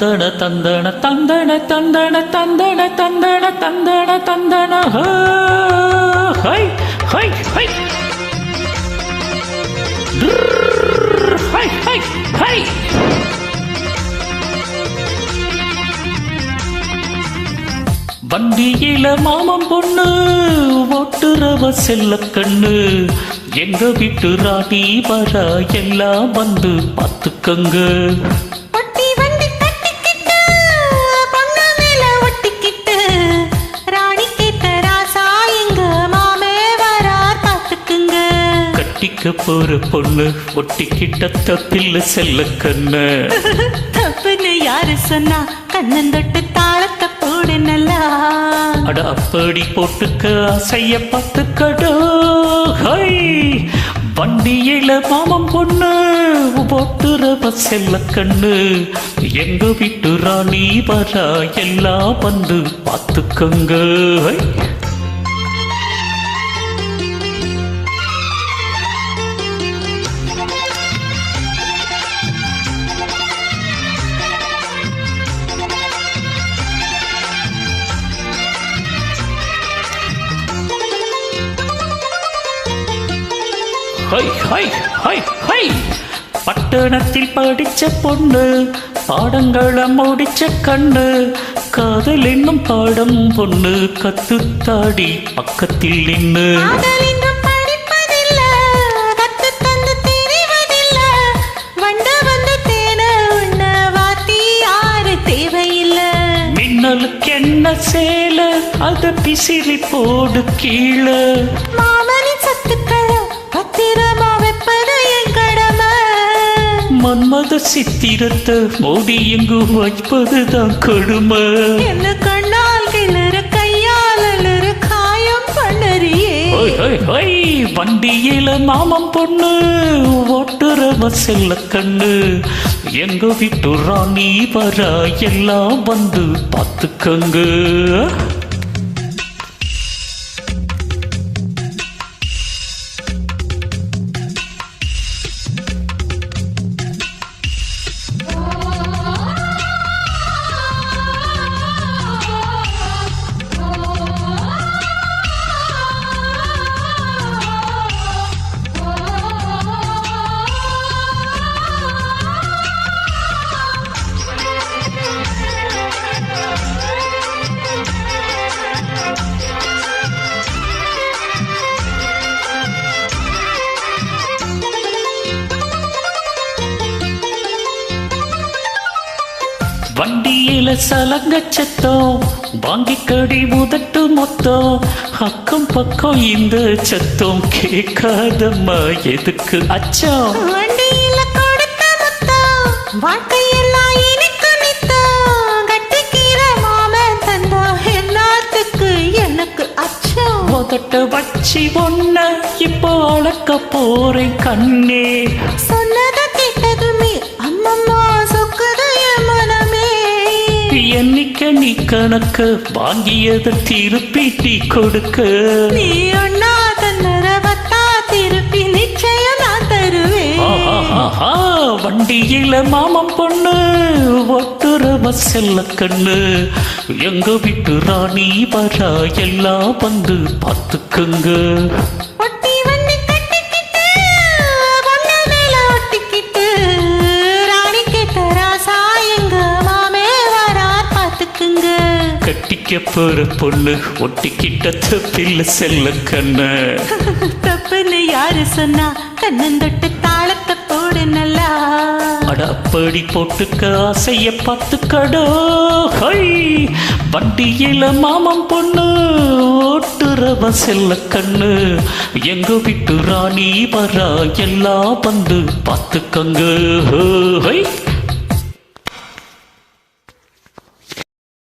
தந்தன தந்தன தந்தன தந்தன தந்தன தந்தன தந்தன தந்தன. ஹை ஹை ஹை ஹை. ஹை ஹை. வண்டியில மாமம் பொண்ணு ஓட்டுறவ செல்ல கண்ணு. எங்க வீட்டு ராணி வர எல்லாம் வந்து பார்த்துக்கங்க. போற பொண்ணு ஒட்டிக்கிட்ட தப்பில்ல செல்ல கண்ணு. தப்புன்னு யாரு சொன்னா கண்ணந்தொட்டு தாளத்தை போடு நல்லா அட அப்படி போட்டுக்க அசைய பார்த்துக்கடோ. வண்டியில மாமன் பொண்ணு போட்டுறவ செல்ல கண்ணு. எங்க வீட்டு ராணி வரா எல்லாம் வந்து பார்த்துக்கங்க. பட்டணத்தில் படிச்ச பொண்ணு பாடங்களை முடிச்ச கண்ணு காதல் என்னும் பாடம் பொண்ணு கத்துத்தாடி பக்கத்தில் நின்று மின்னலுக்கு என்ன சேல அத பிசிறி போடு கீழே. மாமனி சத்துக்கள பத்திரமா வைப்பது என் கடமை. மன்மத சித்திரத்தை மூடி எங்கு வைப்பதுதான் கொடுமை. என்ன கண்ணால் கிளறு கையால் அலறு காயம் பண்ணறியே. வண்டியில மாமன் பொண்ணு ஓட்டுறவ செல்ல கண்ணு. எங்க வீட்டு ராணி வர எல்லாம் வந்து பார்த்துக்கங்க. வண்டியில சலங்க சத்தம். வாங்கி கடி முதட்டு மொத்தம். அக்கம் பக்கம் இந்த சத்தம் கேட்காதம்மா எதுக்கு? அச்சம் வாழ்க்கையெல்லாம் இனிக்கு நித்தம். கட்டிக்கிற மாமன் தந்தா எல்லாத்துக்கு எனக்கு அச்சம். முதட்ட வச்சி ஒன்ன இப்போ அளக்க போறேன் கண்ணே. என்னைக்க நீ கணக்கு வாங்கியதை திருப்பி டீ கொடுக்க. நீ ஒன்னா தன்னரவத்தா திருப்பி நிச்சயம் நான் தருவேன். வண்டியில மாமன் பொண்ணு ஒட்டுறவ செல்ல கண்ணு. எங்க வீட்டு ராணி வரா எல்லாம் வந்து பார்த்துக்குங்க. போற பொண்ணு ஒட்டிக்கிட்ட தப்பில்ல செல்ல கண்ணு. தப்புன்னு யாரு சொன்னா கண்ணந்தொட்டு தாளத்தை போடு நல்லா. அட அப்படி போட்டுக்க ஆசைய பார்த்துக்கடோ. ஹை வண்டியில மாமன் பொண்ணு ஓட்டுறவ செல்ல கண்ணு. எங்க வீட்டு ராணி வரா எல்லாம் வந்து பார்த்துக்கங்க. ஹோ, ஹை